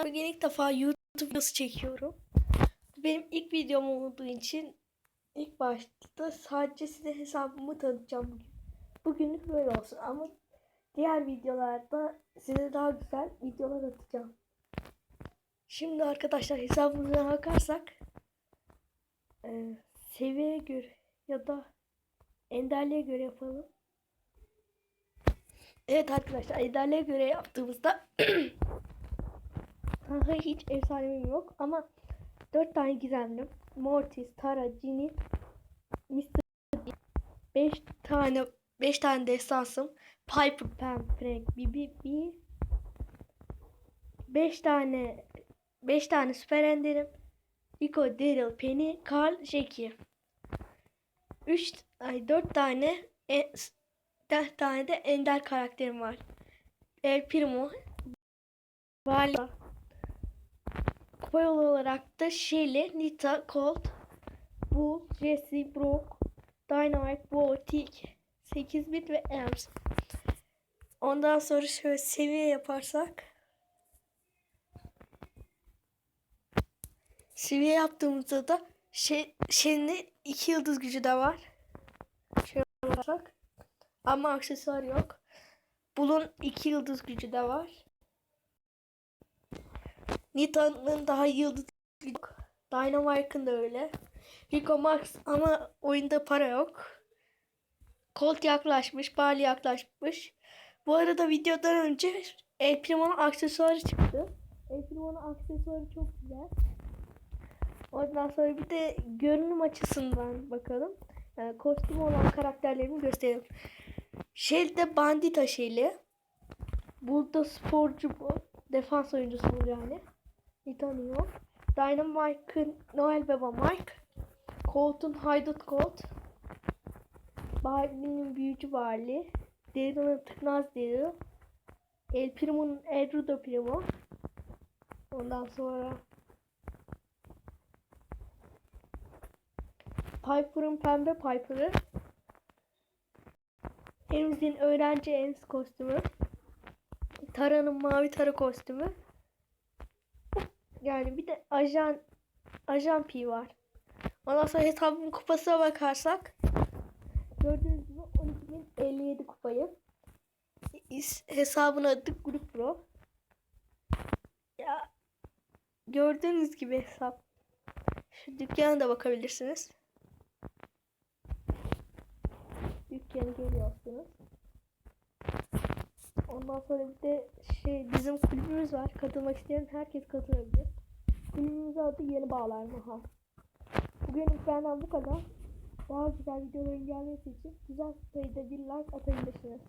Bugün ilk defa YouTube videosu çekiyorum. Benim ilk videom olduğu için ilk başta sadece size hesabımı tanıtacağım bugün. Bugünlük böyle olsun ama diğer videolarda size daha güzel videolar atacağım. Şimdi arkadaşlar hesabımıza bakarsak e, seviyeye göre ya da enderliğe göre yapalım. Evet arkadaşlar enderliğe göre yaptığımızda hiç efsanevim yok ama 4 tane gizemlim. Mortis, Tara, Ginny, Mr. 5 tane 5 tane destansım. Piper, Pam, Frank, Bibi, B. 5 tane 5 tane süper enderim. Rico, Daryl, Penny, Carl, Jackie. 3 ay 4 tane e, 4 tane de ender karakterim var. El Primo, Vali, Kupa olarak da Shelly, Nita, Colt, Bull, Jesse, Brock, Dynamite, Bo, Tick, 8 bit ve Ems. Ondan sonra şöyle seviye yaparsak. Seviye yaptığımızda da şey, Shelly'nin 2 yıldız gücü de var. Şöyle yaparsak. Ama aksesuar yok. Bull'un 2 yıldız gücü de var. Nita'nın daha yıldız yok. Dynamite'ın da öyle. Rico Max ama oyunda para yok. Colt yaklaşmış, Bali yaklaşmış. Bu arada videodan önce El Primo'nun aksesuarı çıktı. El Primo'nun aksesuarı çok güzel. Ondan sonra bir de görünüm açısından bakalım. Yani kostüm olan karakterlerimi gösterelim. Shelly'de bandita Shelly. Burada sporcu bu. Defans oyuncusu bu yani. Nita'nın Dynamite'ın Noel Baba Mike. Colt'un Haydut Colt. Barbie'nin büyücü Barley. Daryl'ın tıknaz Daryl. El Primo'nun El Rudo Primo. Ondan sonra Piper'ın pembe Piper'ı. Emz'in öğrenci Ems kostümü. Tara'nın mavi Tara kostümü. Yani bir de ajan ajan P var. Ondan sonra hesabımın kupasına bakarsak gördüğünüz gibi 12.057 kupayı. Hesabın adı Grup Pro. Ya gördüğünüz gibi hesap. Şu dükkana da bakabilirsiniz. Dükkanı görüyorsunuz. Ondan sonra bir de şey bizim kulübümüz var. Katılmak isteyen herkes katılabilir. Kulübümüzün adı Yeni Bağlar Mahal. Bugünlük benden bu kadar. Daha güzel videoların gelmesi için güzel sayıda bir like atabilirsiniz.